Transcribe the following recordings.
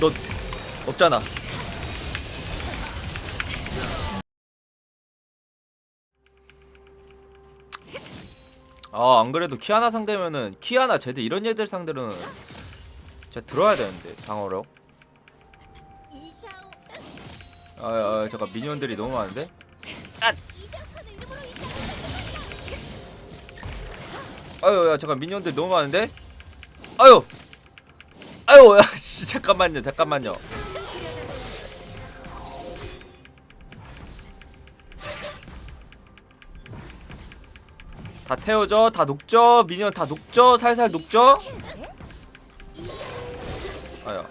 너 없잖아. 아, 안 그래도 키아나 상대면은 키아나 제드 이런 얘들 상대로는 진짜 들어야 되는데 방어력. 아, 아 잠깐 미니언들이 너무 많은데. 아유, 야 잠깐 미니언들 너무 많은데. 아유, 아유, 야, 씨, 잠깐만요, 잠깐만요. 다 태워져, 다 녹죠, 미니언 다 녹죠, 살살 녹죠. 아야.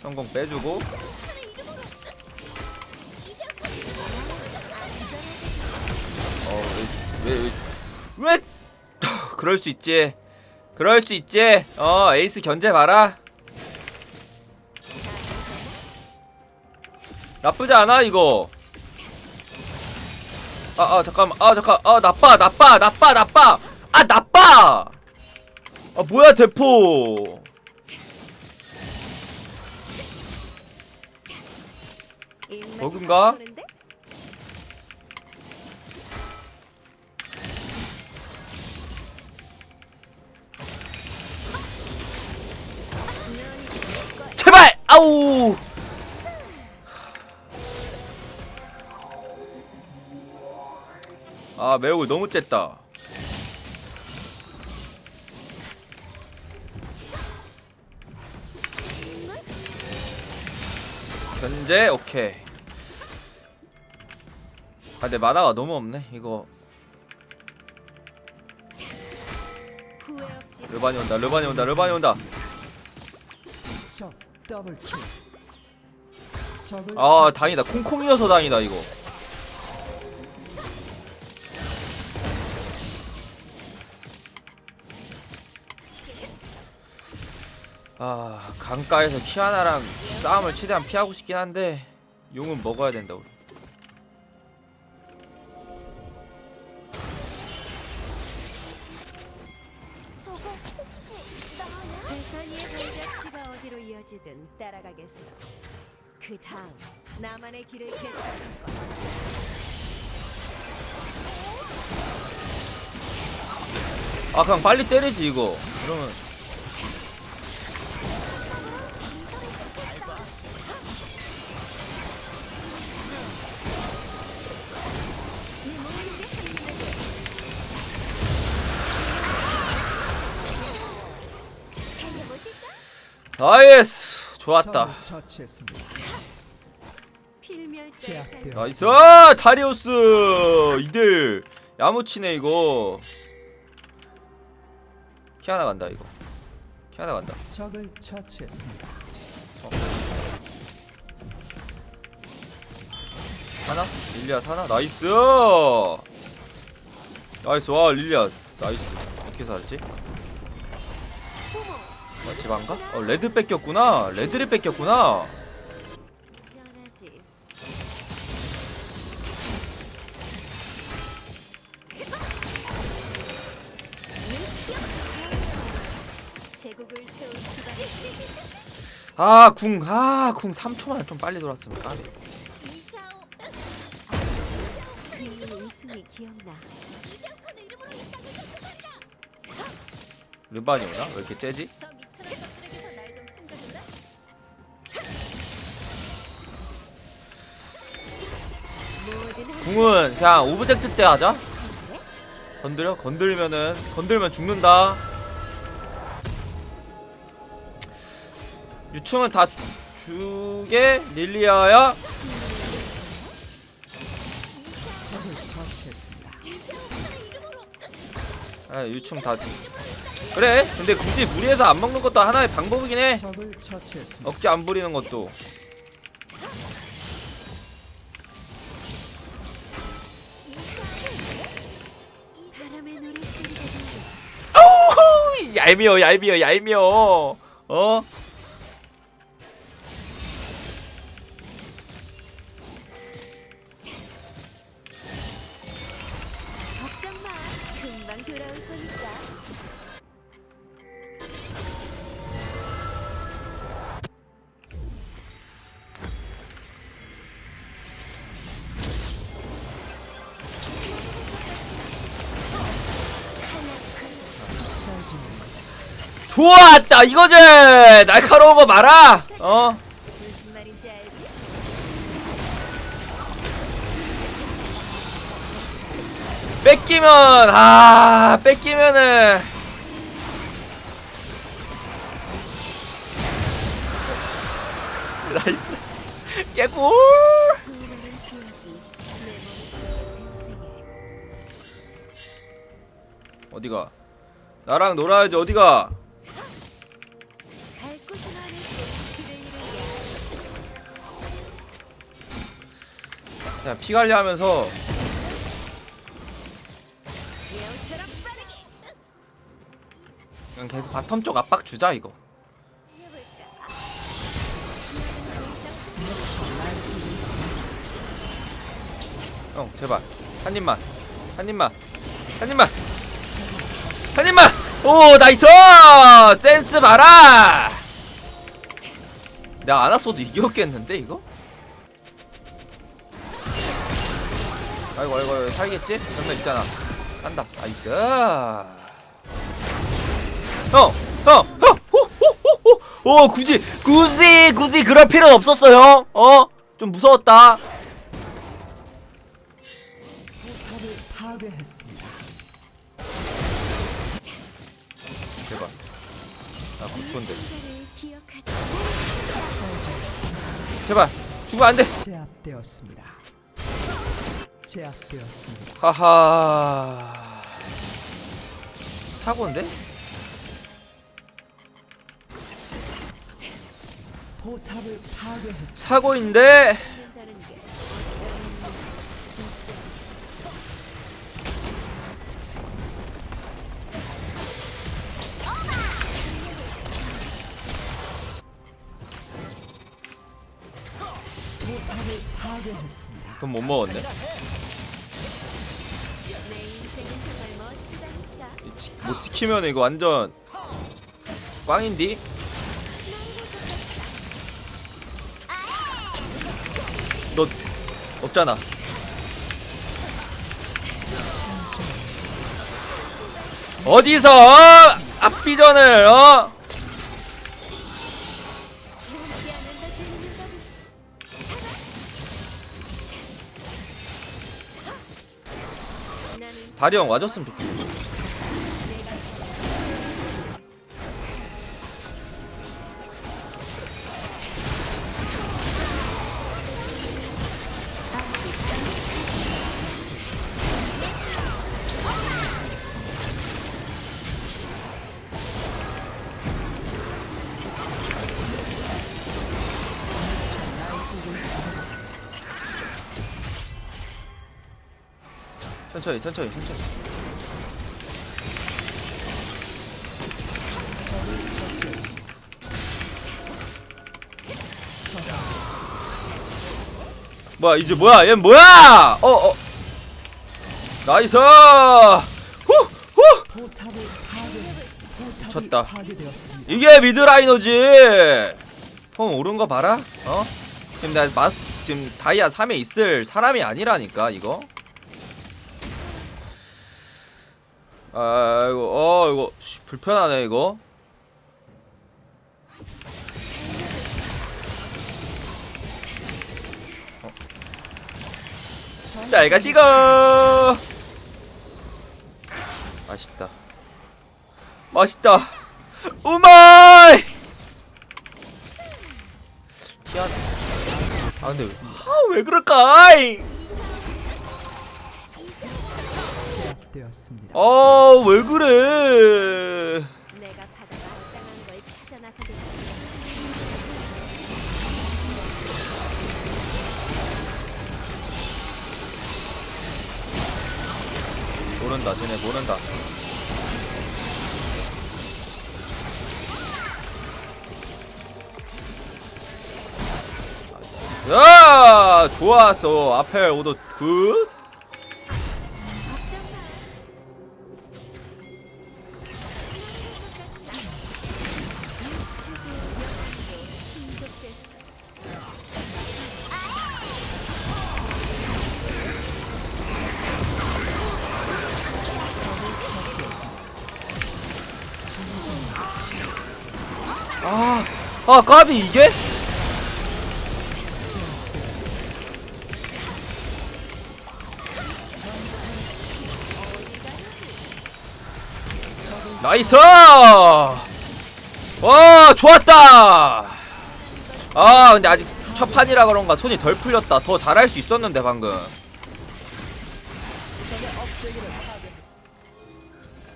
성공 빼주고. 어왜왜 왜, 왜, 왜? 그럴 수 있지. 그럴 수 있지. 어 에이스 견제 봐라. 나쁘지 않아 이거. 아 아 잠깐만 아 잠깐 아 나빠 나빠 나빠 나빠 아 나빠 아 뭐야 대포 버그인가? 매혹을 너무 쨌다. 견제? 오케이. 아 근데 만화가 너무 없네 이거. 르반이 온다 르반이 온다 르반이 온다. 아 다행이다. 콩콩이어서 다행이다 이거 아 강가에서 키아나랑 싸움을 최대한 피하고 싶긴 한데 용은 먹어야 된다 우리 저거 혹시 나야? 대선이의 발자취가 어디로 이어지든 따라가겠어. 그 다음 나만의 길을 개척할 거야. 아 그냥 빨리 때리지 이거 그러면 나이스. 좋았다. 나이스. 아, 다리우스! 이들 야무치네 이거. 키아나 간다 이거. 키아나 간다. 적을 처치했습니다. 하나? 릴리아 사나? 나이스! 나이스. 와 릴리아. 나이스. 어떻게 살았지 어, 집안가? 어 레드 뺏겼구나. 레드를 뺏겼구나. 제국을 세울 기반이 아궁 아 궁 3초만 좀 빨리 돌았으면 까비. 르반이 오나? 왜 이렇게 째지 궁은 그냥 오브젝트 때 하자. 건드려? 건들면은 건들면 죽는다. 유충은 다 주- 주게 릴리아야. 아 유충 다 주- 그래 근데 굳이 무리해서 안 먹는 것도 하나의 방법이긴 해. 적을 처치했습니다. 억지 안 부리는 것도 얄미워 얄미워 얄미워. 어 좋았다 이거지! 날카로운 거 말아 어? 무슨 말인지 알지? 뺏기면 아 뺏기면은. 나이스. 생생해. 어디가? 나랑 놀아야지 어디가 그냥 피 관리하면서. 그냥 계속 바텀 쪽 압박 주자 이거. 형 제발. 한 입만. 한 입만. 한 입만. 한 입만! 오 나이스! 센스 봐라! 내가 안 왔어도 이겼겠는데 이거 아이고 아이고 아이고, 살겠지? 정면 있잖아. 간다. 나이스. 형 형형호호호호! 굳이 굳이 굳이 그럴 필요 없었어 형 어 좀 무서웠다. 포탑을 파괴했습니다. 제발. 나 기억하지. 제발. 죽으면 안돼. 제압되었습니다. 제압되었습니다. 하하 사고인데? 포탑을 파괴했습니다. 사고인데 다는 게 어려운 문제 있지 않겠어. 포탑을 파괴했습니다. 돈 못 먹었네 지키면 이거 완전 꽝인디? 너 없잖아 어디서 어? 앞비전을 어? 함께 하면 더 재밌는 거지. 나는 다리 형 와줬으면 좋겠어 천천히 천천히 천천히. 뭐야 이제 뭐야? 얘 뭐야? 어어. 나이스! 후후. 파괴되었습니다. 이게 미드라이너지! 폼 오른 거 봐라. 어? 지금 나 마스 지금 다이아 3에 있을 사람이 아니라니까 이거 아이고 어 이거 씨, 불편하네 이거. 어. 잘 가시고 맛있다. 맛있다. 우마이! 희한해 아 근데 아 왜 그럴까? 아이 되었습니다. 아 왜 그래 내가 바다가 땅한 걸 찾아 나서겠어. 모른다 쟤네 모른다 야 좋았어 앞에 오더 굿 아, 아 까비 이게? 나이스! 와 좋았다! 아 근데 아직 첫 판이라 그런가 손이 덜 풀렸다 더 잘할 수 있었는데 방금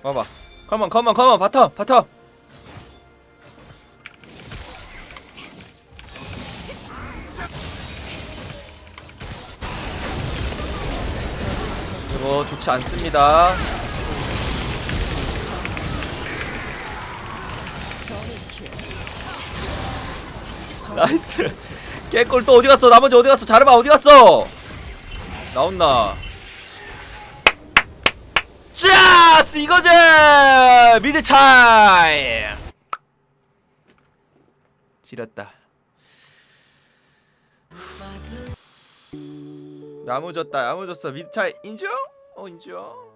봐봐 컴온 컴온 컴온 바텀 바텀 이거 좋지 않습니다. 나이스. 개꿀 또 어디 갔어? 나머지 어디 갔어? 잘해봐 어디 갔어? 나온나 짜스 이거지! 미드 차이! 지렸다 야무졌다 야무졌어 미드 차이 인정? 어 인정